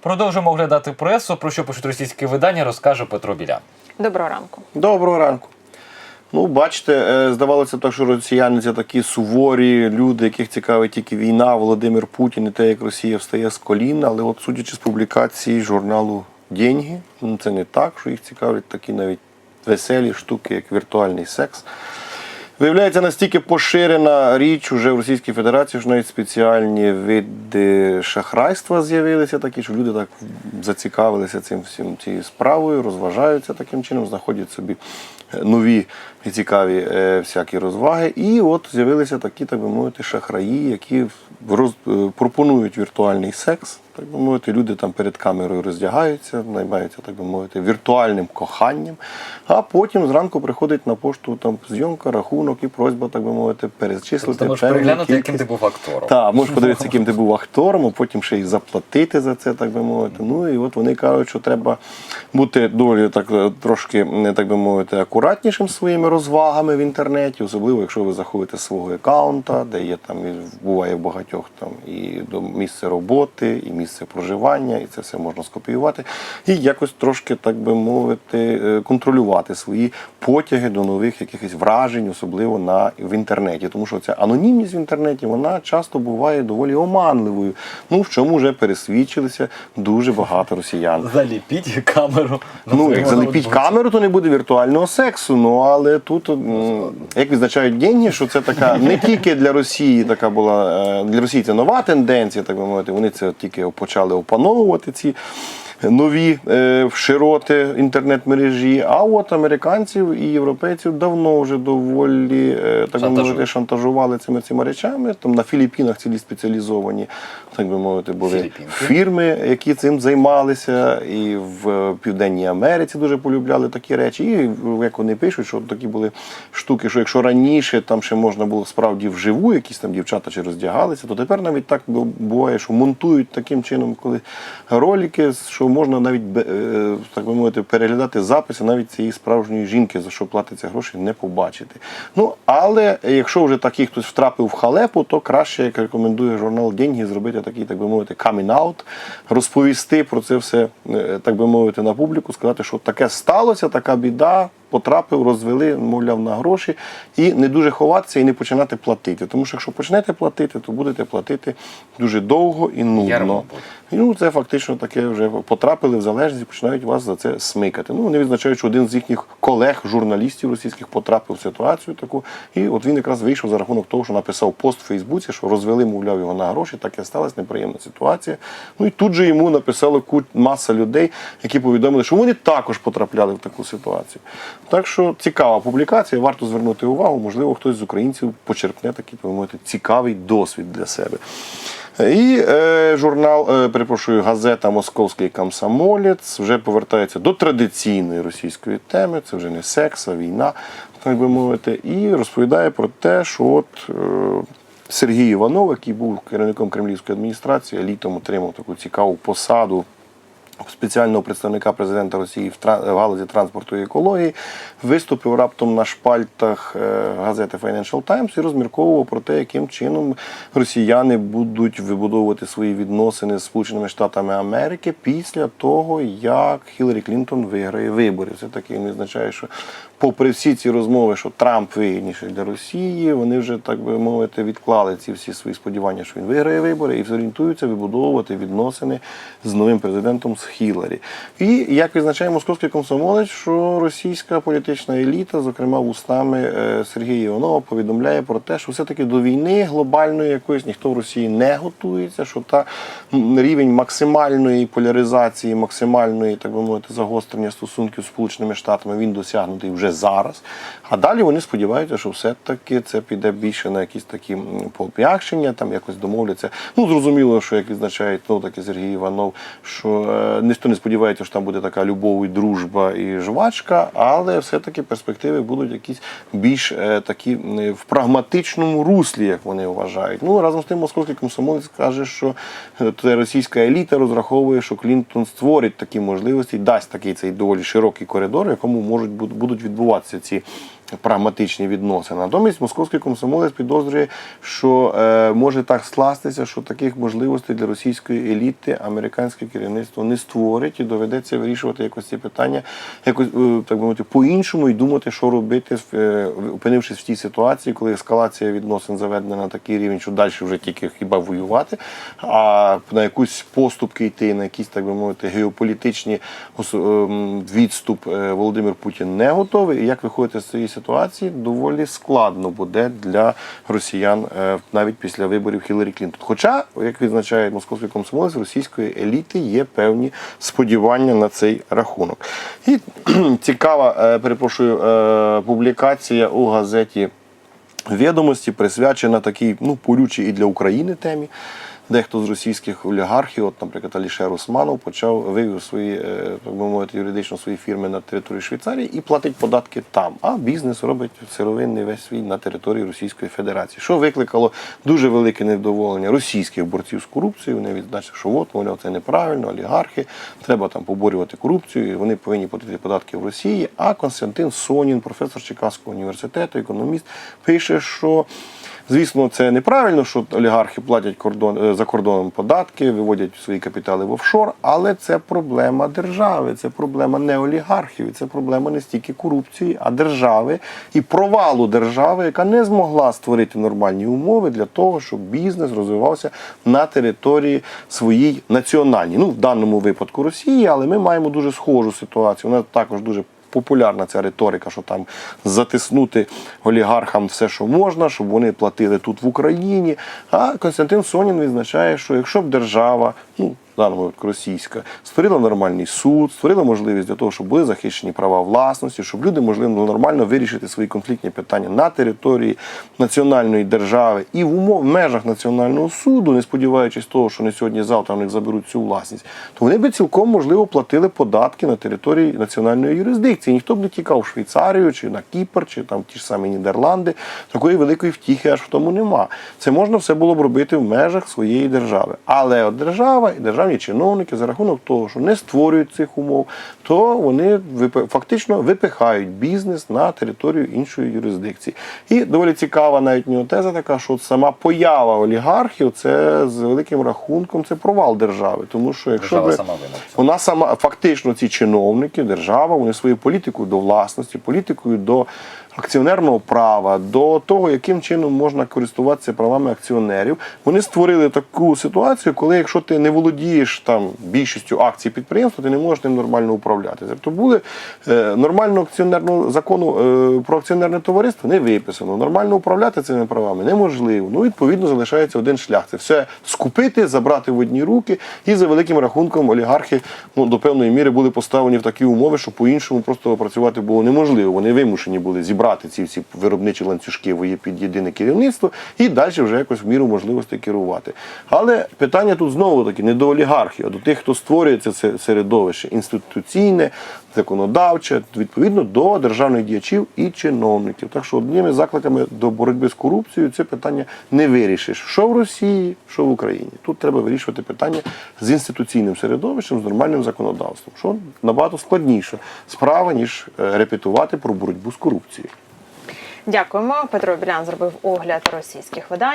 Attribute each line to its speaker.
Speaker 1: Продовжимо оглядати пресу. Про що пишуть російські видання, розкаже Петро Білян.
Speaker 2: Доброго ранку.
Speaker 3: Доброго ранку. Ну, бачите, е, здавалося так, що росіяни це такі суворі люди, яких цікавить тільки війна, Володимир Путін і те, як Росія встає з колін. Але от судячи з публікації журналу Деньги, ну, це не так, що їх цікавлять такі навіть веселі штуки, як віртуальний секс. Виявляється, настільки поширена річ уже в Російській Федерації, що навіть спеціальні види шахрайства з'явилися такі, що люди так зацікавилися цим всім цією справою, розважаються таким чином, знаходять собі нові і цікаві е, всякі розваги. І от з'явилися такі, так би мовити, шахраї, які роз, е, пропонують віртуальний секс. Так би мовити, люди там перед камерою роздягаються, наймаються, так би мовити, віртуальним коханням, а потім зранку приходить на пошту там зйомка, рахунок і просьба, так би мовити, перечислити.
Speaker 1: Тобто можеш переглянути, яким ти був актором.
Speaker 3: Так, можеш подивитися, яким ти був актором, а потім ще й заплатити за це, так би мовити. Ну і от вони кажуть, що треба бути доволі так е, трошки, так би мовити, акуратнішим своїми розвагами в інтернеті, особливо якщо ви заходите з свого аккаунта, де є там буває в багатьох там і до місце роботи, і місце проживання, і це все можна скопіювати, і якось трошки, так би мовити, е, контролювати свої потяги до нових якихось вражень, особливо на в інтернеті. Тому що ця анонімність в інтернеті вона часто буває доволі оманливою. Ну в чому вже пересвідчилися дуже багато росіян.
Speaker 1: Заліпіть камеру.
Speaker 3: Ну, як заліпіть камеру, то не буде віртуального сексу. Ну але тут, як відзначають деньги, що це така не тільки для Росії така була е, для Росії це нова тенденція, так би мовити. Вони це тільки почали опановувати ці. Нові е, широти інтернет-мережі, а от американців і європейців давно вже доволі е, так би мовити, шантажували цими цими речами. Там на Філіппінах цілі спеціалізовані, так би мовити, були
Speaker 1: Філіппінки.
Speaker 3: фірми, які цим займалися, і в Південній Америці дуже полюбляли такі речі. І як вони пишуть, що такі були штуки, що якщо раніше там ще можна було справді вживу, якісь там дівчата чи роздягалися, то тепер навіть так буває, що монтують таким чином, коли ролики, що можна навіть е, так би мовити, переглядати записи навіть цієї справжньої жінки, за що платиться гроші, не побачити. Ну але якщо вже такий хтось втрапив в халепу, то краще, як рекомендує журнал Деньги, зробити такий, так би мовити, камін-аут, розповісти про це все, е, так би мовити, на публіку, сказати, що таке сталося, така біда. Потрапив, розвели, мовляв, на гроші, і не дуже ховатися і не починати платити. Тому що якщо почнете платити, то будете платити дуже довго і нудно. І, ну, це фактично таке вже потрапили в залежність і починають вас за це смикати. Ну, вони відзначають, що один з їхніх колег, журналістів російських, потрапив в ситуацію таку. І от він якраз вийшов за рахунок того, що написав пост в Фейсбуці, що розвели, мовляв, його на гроші. Таке сталася неприємна ситуація. Ну і тут же йому написало маса людей, які повідомили, що вони також потрапляли в таку ситуацію. Так що цікава публікація, варто звернути увагу. Можливо, хтось з українців почерпне такий, так мовити, цікавий досвід для себе. І е, журнал, е, перепрошую, газета Московський комсомолець вже повертається до традиційної російської теми. Це вже не секс, а війна, так би мовити, і розповідає про те, що от е, Сергій Іванов, який був керівником кремлівської адміністрації, літом отримав таку цікаву посаду спеціального представника президента Росії в галузі транспорту і екології, виступив раптом на шпальтах е, газети Financial Times і розмірковував про те, яким чином росіяни будуть вибудовувати свої відносини з Сполученими Штатами Америки після того, як Хіларі Клінтон виграє вибори. Все таки він визначає, що попри всі ці розмови, що Трамп вигідніший для Росії, вони вже так би мовити відклали ці всі свої сподівання, що він виграє вибори, і зорієнтуються вибудовувати відносини з новим президентом з Хіларі. І як визначає московський комсомолець, що російська політична еліта, зокрема вустами е, Сергія Іванова, повідомляє про те, що все-таки до війни глобальної якоїсь ніхто в Росії не готується, що та рівень максимальної поляризації, максимальної, так би мовити, загострення стосунків з Сполученими Штатами він досягнутий вже зараз. А далі вони сподіваються, що все-таки це піде більше на якісь такі м, там якось домовляться. Ну, зрозуміло, що як відзначає ну, таки Сергій Іванов, що е, ніхто не сподівається, що там буде така любов і дружба і жвачка, але все-таки перспективи будуть якісь більш е, такі м, в прагматичному руслі, як вони вважають. Ну разом з тим, московський комсомолець каже, що е, російська еліта розраховує, що Клінтон створить такі можливості, дасть такий цей доволі широкий коридор, якому можуть бу- будуть відбуватися ці прагматичні відносини. Натомість московський комсомолець підозрює, що е, може так скластися, що таких можливостей для російської еліти американське керівництво не створить і доведеться вирішувати якось ці питання, якось е, так би мовити, по-іншому і думати, що робити, е, опинившись в тій ситуації, коли ескалація відносин заведена на такий рівень, що далі вже тільки хіба воювати, а на якусь поступки йти, на якісь, так би мовити, геополітичні ем, відступ е, Володимир Путін не готовий. І як виходити з цієї ситуації, доволі складно буде для росіян е, навіть після виборів Хіларі Клінтон. Хоча, як відзначає московський комсомолець, російської еліти є певні сподівання на цей рахунок. І цікава, е, перепрошую, е, публікація у газеті відомості присвячена такій ну, болючій і для України темі. Дехто з російських олігархів, от, наприклад, Алішер Османов, почав вивів свої, е, так би мовити, юридично свої фірми на території Швейцарії і платить податки там. А бізнес робить сировинний весь свій на території Російської Федерації, що викликало дуже велике невдоволення російських борців з корупцією. Вони відзначили, що от, мовляв, це неправильно, олігархи, треба там поборювати корупцію, вони повинні платити податки в Росії. А Константин Сонін, професор Чикаського університету, економіст, пише, що. Звісно, це неправильно, що олігархи платять кордон е, за кордоном податки, виводять свої капітали в офшор, але це проблема держави, це проблема не олігархів, це проблема не стільки корупції, а держави і провалу держави, яка не змогла створити нормальні умови для того, щоб бізнес розвивався на території своїй національній. Ну, в даному випадку Росії, але ми маємо дуже схожу ситуацію. Вона також дуже популярна ця риторика, що там затиснути олігархам все, що можна, щоб вони платили тут в Україні. А Константин Сонін відзначає, що якщо б держава, ну в даному випадку російська, створила нормальний суд, створила можливість для того, щоб були захищені права власності, щоб люди могли ну, нормально вирішити свої конфліктні питання на території національної держави і в умов в межах національного суду, не сподіваючись того, що не сьогодні завтра в них заберуть цю власність, то вони би цілком можливо платили податки на території національної юрисдикції. Ніхто б не тікав в Швейцарію чи на Кіпр, чи там ті ж самі Нідерланди. Такої великої втіхи аж в тому нема. Це можна все було б робити в межах своєї держави. Але от держава і державні чиновники за рахунок того, що не створюють цих умов, то вони фактично випихають бізнес на територію іншої юрисдикції. І доволі цікава навіть нього теза така, що от сама поява олігархів це з великим рахунком це провал держави. Тому що якщо
Speaker 1: Держава
Speaker 3: би
Speaker 1: сама
Speaker 3: вона сама фактично ці чиновники, держава, вони своєю політикою до власності, політикою до акціонерного права, до того, яким чином можна користуватися правами акціонерів. Вони створили таку ситуацію, коли якщо ти не володієш там більшістю акцій підприємства, ти не можеш ним нормально управляти. Тобто були е, нормального акціонерного закону е, про акціонерне товариство не виписано. Нормально управляти цими правами неможливо. Ну відповідно залишається один шлях. Це все скупити, забрати в одні руки, і за великим рахунком олігархи ну, до певної міри були поставлені в такі умови, що по-іншому просто працювати було неможливо. Вони вимушені були зібрати ці всі виробничі ланцюжки під єдине керівництво і далі вже якось в міру можливостей керувати. Але питання тут знову таки не до олігархів, а до тих, хто створює це середовище інституційне, законодавче, відповідно до державних діячів і чиновників. Так що одними закликами до боротьби з корупцією це питання не вирішиш, що в Росії, що в Україні. Тут треба вирішувати питання з інституційним середовищем, з нормальним законодавством, що набагато складніша справа, ніж е, репетувати про боротьбу з корупцією.
Speaker 2: Дякуємо. Петро Білян зробив огляд російських видань.